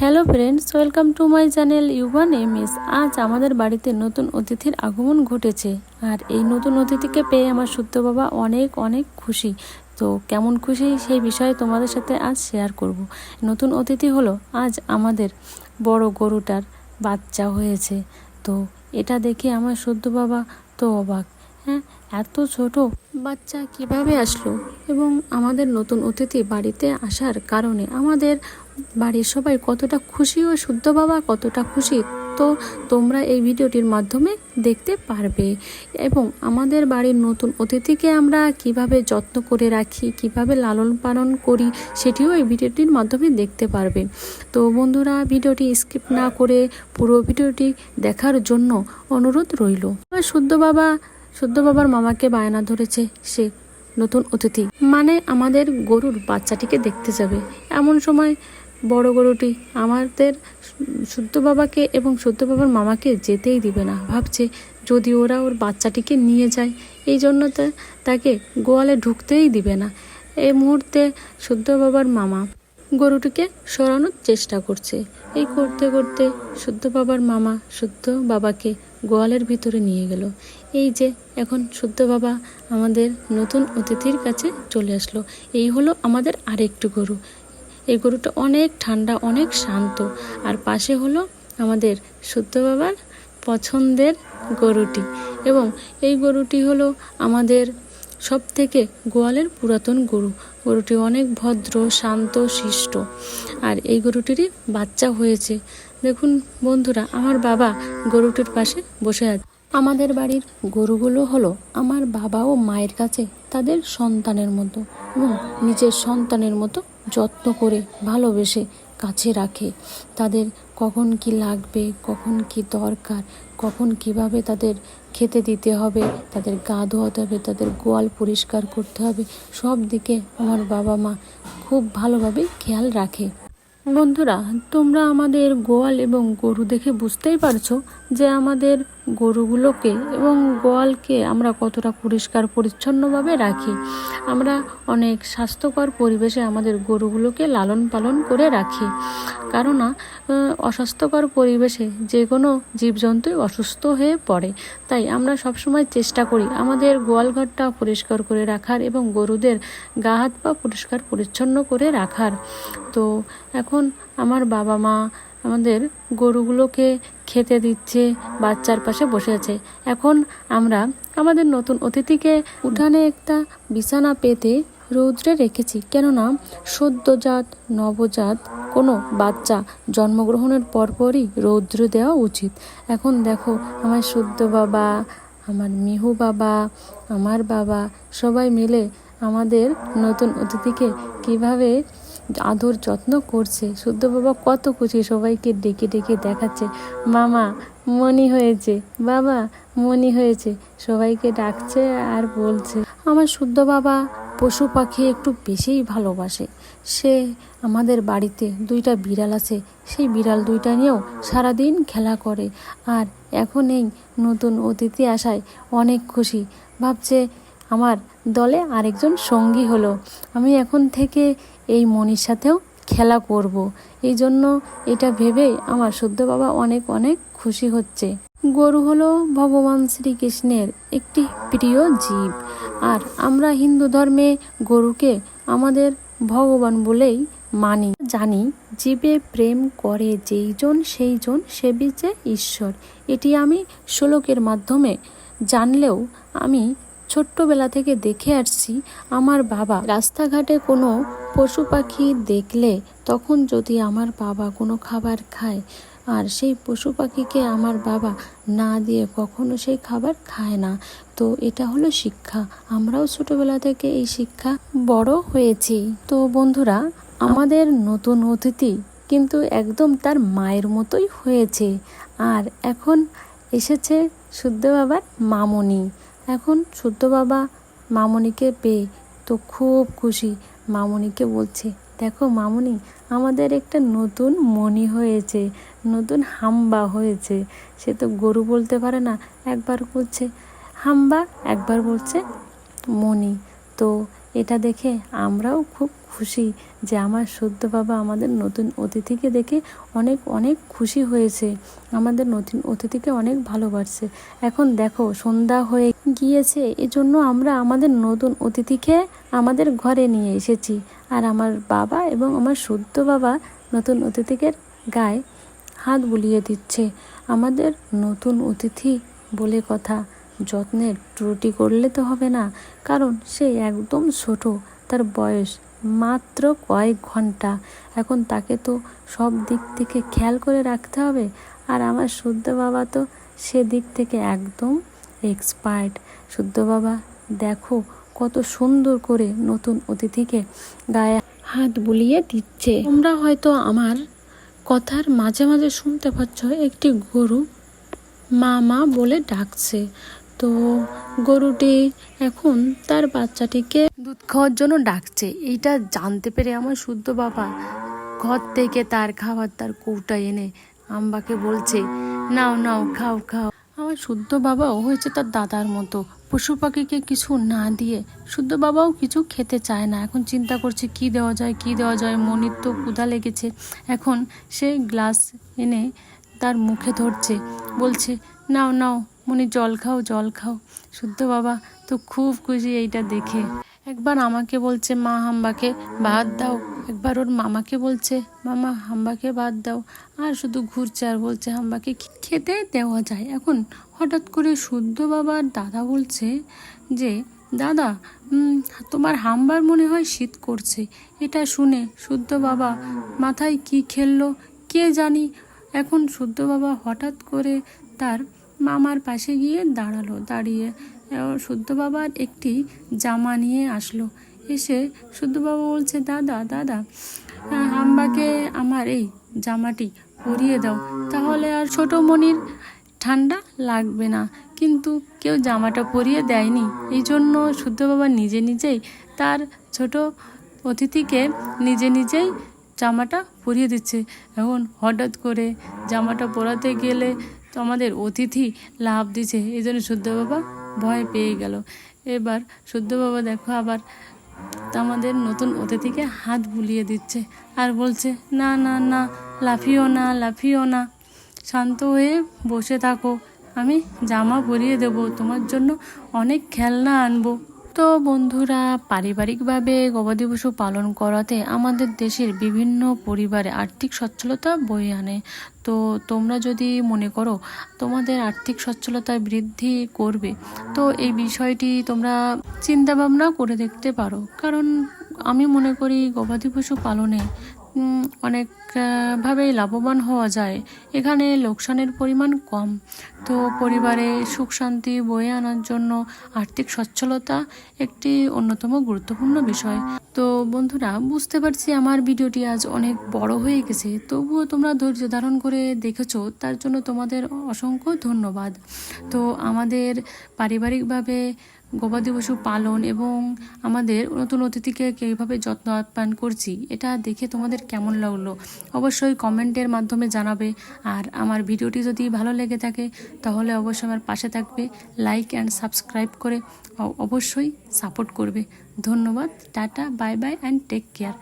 Hello friends welcome to my channel ইউবান M S আজ আমাদের বাড়িতে নতুন অতিথির আগমন ঘটেছে। আর এই নতুন অতিথিকে পেয়ে আমার সত্য বাবা অনেক অনেক খুশি। তো কেমন খুশি সেই বিষয়ে তোমাদের সাথে আজ শেয়ার করব। নতুন অতিথি হলো আজ আমাদের বড় গরুটার বাচ্চা হয়েছে। তো এটা দেখে আমার সদ্য বাবা তো অবাক। হ্যাঁ এত ছোট বাচ্চা কীভাবে আসলো? এবং আমাদের নতুন অতিথি বাড়িতে আসার কারণে আমাদের বাড়ির সবাই কতটা খুশি ও শুদ্ধ বাবা, কতটা খুশি, তো তোমরা এই ভিডিওটির মাধ্যমে দেখতে পারবে। এবং আমাদের বাড়ির নতুন অতিথিকে আমরা কীভাবে যত্ন করে রাখি, কীভাবে লালন পালন করি, সেটিও এই ভিডিওটির মাধ্যমে দেখতে পারবে। তো বন্ধুরা, ভিডিওটি স্কিপ না করে পুরো ভিডিওটি দেখার জন্য অনুরোধ রইল। শুদ্ধ বাবা, শুদ্ধ বাবার মামাকে বায়না ধরেছে সে নতুন অতিথি। মানে আমাদের গরুর বাচ্চাটিকে দেখতে যাবে। এমন সময় বড় গরুটি আমাদের শুদ্ধ বাবাকে এবং শুদ্ধ বাবার মামাকে যেতেই দিবে না। ভাবছে যদি ওরা ওর বাচ্চাটিকে নিয়ে যায়, এই জন্য তাকে গোয়ালে ঢুকতেই দিবে না। এই মুহূর্তে শুদ্ধ বাবার মামা গরুটিকে সরানোর চেষ্টা করছে। এই করতে করতে শুদ্ধ বাবার মামা শুদ্ধ বাবাকে গোয়ালের ভিতরে নিয়ে গেল। এই যে এখন শুদ্ধ বাবা আমাদের নতুন অতিথির কাছে চলে আসলো। এই হলো আমাদের আরেকটু গরু। এই গরুটা অনেক ঠান্ডা, অনেক শান্ত। আর পাশে হলো আমাদের শুদ্ধ বাবার পছন্দের গরুটি। এবং এই গরুটি হলো আমাদের সব থেকে গোয়ালের পুরাতন গরু। গরুটি অনেক ভদ্র, শান্ত, শিষ্ট। আর এই গরুটিরই বাচ্চা হয়েছে। দেখুন বন্ধুরা, আমার বাবা গরুটির পাশে বসে আছে। আমাদের বাড়ির গরুগুলো হলো আমার বাবা ও মায়ের কাছে তাদের সন্তানের মতো এবং নিজের সন্তানের মতো যত্ন করে, ভালোবেসে কাছে রাখে। তাদের কখন কি লাগবে, কখন কি দরকার, কখন কীভাবে তাদের খেতে দিতে হবে, তাদের গা ধোয়াতে হবে, তাদের গোয়াল পরিষ্কার করতে হবে, সব দিকে আমার বাবা মা খুব ভালোভাবে খেয়াল রাখে। বন্ধুরা, তোমরা আমাদের গোয়াল এবং গরু দেখে বুঝতেই পারছ যে আমাদের গরুগুলোকে এবং গোয়ালকে আমরা কতটা পরিষ্কার, পরিচ্ছন্নভাবে রাখি। আমরা অনেক স্বাস্থ্যকর পরিবেশে আমাদের গরুগুলোকে লালন পালন করে রাখি। কেননা অস্বাস্থ্যকর পরিবেশে যে কোনো জীবজন্তুই অসুস্থ হয়ে পড়ে। তাই আমরা সবসময় চেষ্টা করি আমাদের গোয়ালঘরটা পরিষ্কার করে রাখার এবং গরুদের গা হাত পা পরিষ্কার, পরিচ্ছন্ন করে রাখার। তো এখন আমার বাবা মা আমাদের গরুগুলোকে খেতে দিচ্ছে, বাচ্চার পাশে বসে আছে। এখন আমরা আমাদের নতুন অতিথিকে উঠানে একটা বিছানা পেতে রৌদ্রে রেখেছি। কেননা সদ্যজাত নবজাত কোনো বাচ্চা জন্মগ্রহণের পরপরই রৌদ্র দেওয়া উচিত। এখন দেখো, আমার শুদ্ধ বাবা, আমার মিহু বাবা, আমার বাবা সবাই মিলে আমাদের নতুন অতিথিকে কীভাবে আদর যত্ন করছে। শুদ্ধ বাবা কত খুশি, সবাইকে ডেকে ডেকে দেখাচ্ছে। মামা, মনি হয়েছে। বাবা, মনি হয়েছে। সবাইকে ডাকছে আর বলছে, আমার শুদ্ধ বাবা পশু পাখি একটু বেশিই ভালোবাসে। সে আমাদের বাড়িতে দুইটা বিড়াল আছে। সেই বিড়াল দুইটা নিয়েও সারাদিন খেলা করে। আর এখন এই নতুন অতিথি আসায় অনেক খুশি। ভাবছে আমার দলে আরেকজন সঙ্গী হলো। আমি এখন থেকে এই মনির সাথেও খেলা করব। এই জন্য এটা ভেবেই আমার শুদ্ধ বাবা অনেক অনেক খুশি হচ্ছে। গরু হলো ভগবান শ্রীকৃষ্ণের একটি প্রিয় জীব। আর আমরা হিন্দু ধর্মে গরুকে আমাদের ভগবান বলেই মানি। জানি, জীবে প্রেম করে যেইজন সেইজন সেবিছে ঈশ্বর। এটি আমি শ্লোকের মাধ্যমে জানলেও আমি ছোট্টবেলা থেকে দেখে আসছি, আমার বাবা রাস্তাঘাটে কোনো পশু পাখি দেখলে তখন যদি আমার বাবা কোনো খাবার খায়, আর সেই পশু পাখিকে আমার বাবা না দিয়ে কখনো সেই খাবার খায় না। তো এটা হলো শিক্ষা। আমরাও ছোটবেলা থেকে এই শিক্ষা বড় হয়েছি। তো বন্ধুরা, আমাদের নতুন অতিথি কিন্তু একদম তার মায়ের মতোই হয়েছে। আর এখন এসেছে শুদ্ধ বাবার মামনি। এখন শুদ্ধ বাবা মামনিকে পেয়ে তো খুব খুশি। মামনিকে বলছে, দেখো মামনি, আমাদের একটা নতুন মনি হয়েছে, নতুন হাম্বা হয়েছে। সে তো গরু বলতে পারে না, একবার বলছে হাম্বা, একবার বলছে মনি তো এটা দেখে আমরাও খুব খুশি যে আমার সদ্য বাবা আমাদের নতুন অতিথিকে দেখে অনেক অনেক খুশি হয়েছে। আমাদের নতুন অতিথিকে অনেক ভালোবাসছে। এখন দেখো, সন্ধ্যা হয়ে গিয়েছে, এজন্য আমরা আমাদের নতুন অতিথিকে আমাদের ঘরে নিয়ে এসেছি। আর আমার বাবা এবং আমার সদ্য বাবা নতুন অতিথিকে গায়ে হাত বুলিয়ে দিচ্ছে। আমাদের নতুন অতিথি বলে কথা। যত্নের ত্রুটি করলে তো হবে না। কারণ সে একদম ছোট, তার বয়স মাত্র কয়েক ঘণ্টা। এখন তাকে তো সব দিক থেকে খেয়াল করে রাখতে হবে। আর আমার শুদ্ধ বাবা তো সেদিক থেকে একদম এক্সপার্ট শুদ্ধ বাবা, দেখো কত সুন্দর করে নতুন অতিথিকে গায়ে হাত বুলিয়ে দিচ্ছে। তোমরা হয়তো আমার কথার মাঝে মাঝে শুনতে পাচ্ছ, একটি গরু মা মা বলে ডাকছে। তো গরুটি এখন তার বাচ্চাটিকে দুধ খাওয়ার জন্য ডাকছে। এইটা জানতে পেরে আমার শুদ্ধ বাবা ঘর থেকে তার খাবার তার কৌটা এনে আম্বাকে বলছে নাও নাও খাও খাও। আমার শুদ্ধ বাবাও হয়েছে তার দাদার মতো। পশু পাখিকে কিছু না দিয়ে শুদ্ধ বাবাও কিছু খেতে চায় না। এখন চিন্তা করছে কি দেওয়া যায় কি দেওয়া যায়। মনির তো ক্ষুধা লেগেছে। এখন সে গ্লাস এনে তার মুখে ধরছে। বলছে নাও নাও মনি, জল খাও জল খাও। শুদ্ধ বাবা, তো খুব খুশি এইটা দেখে। একবার আমাকে বলছে, মা, হাম্বাকে ভাত দাও। একবার ওর মামাকে বলছে, মামা, হাম্বাকে ভাত দাও। আর শুধু ঘুরছে আর বলছে, হাম্বাকে খেতে দেওয়া যায়। এখন হঠাৎ করে শুদ্ধ বাবার দাদা বলছে যে, দাদা তোমার হাম্বার মনে হয় শীত করছে। এটা শুনে শুদ্ধ বাবা মাথায় কি খেললো কে জানি? এখন শুদ্ধ বাবা হঠাৎ করে তার মামার পাশে গিয়ে দাঁড়াল দাঁড়িয়ে শুদ্ধ বাবার একটি জামা নিয়ে আসলো। এসে শুদ্ধ বাবা বলছে দাদা দাদা আহ, হাম্বাকে আমার এই জামাটি পরিয়ে দাও। তাহলে আর ছোট মনির ঠান্ডা লাগবে না। কিন্তু কেউ জামাটা পরিয়ে দেয়নি। এই জন্য শুদ্ধ বাবা নিজে নিজেই তার ছোট অতিথিকে নিজে নিজেই জামাটা পরিয়ে দিচ্ছে। এখন হঠাৎ করে জামাটা পরাতে গেলে তো আমাদের অতিথি লাভ দিছে। এই জন্য শুদ্ধ বাবা ভয় পেয়ে গেল। এবার শুদ্ধ বাবা দেখো আবার আমাদের নতুন অতিথিকে হাত বুলিয়ে দিচ্ছে আর বলছে, না না না, লাফিও না লাফিও না। শান্ত হয়ে বসে থাকো। আমি জামা পরিয়ে দেব। তোমার জন্য অনেক খেলনা আনব। তো বন্ধুরা, পারিবারিকভাবে গবাদি পশু পালন করাতে আমাদের দেশের বিভিন্ন পরিবারে আর্থিক সচ্ছলতা বয়ে আনে। তো তোমরা যদি মনে করো তোমাদের আর্থিক সচ্ছলতা বৃদ্ধি করবে, তো এই বিষয়টি তোমরা চিন্তাভাবনা করে দেখতে পারো। কারণ আমি মনে করি গবাদি পশু পালনে উম, অনেক আহ, ভাবেই লাভবান হওয়া যায়। এখানে লোকসানের পরিমাণ কম। তো পরিবারে সুখ শান্তি বয়ে আনার জন্য আর্থিক সচ্ছলতা একটি অন্যতম গুরুত্বপূর্ণ বিষয়। তো বন্ধুরা বুঝতে পারছি আমার ভিডিওটি আজ অনেক বড় হয়ে গেছে। তবুও তোমরা ধৈর্য ধারণ করে দেখেছ তার জন্য তোমাদের অসংখ্য ধন্যবাদ। তো আমাদের পারিবারিকভাবে গবাদি পশু পালন এবং আমাদের নতুন অতিথিকে কীভাবে যত্ন আপ্যায়ন করছি, এটা দেখে তোমাদের কেমন লাগল? অবশ্যই কমেন্টের মাধ্যমে জানাবে। আর আমার ভিডিওটি যদি ভালো লেগে থাকে, তাহলে অবশ্যই আমার পাশে থাকবে। লাইক অ্যান্ড সাবস্ক্রাইব করে অবশ্যই সাপোর্ট করবে। ধন্যবাদ, tata bye bye and take care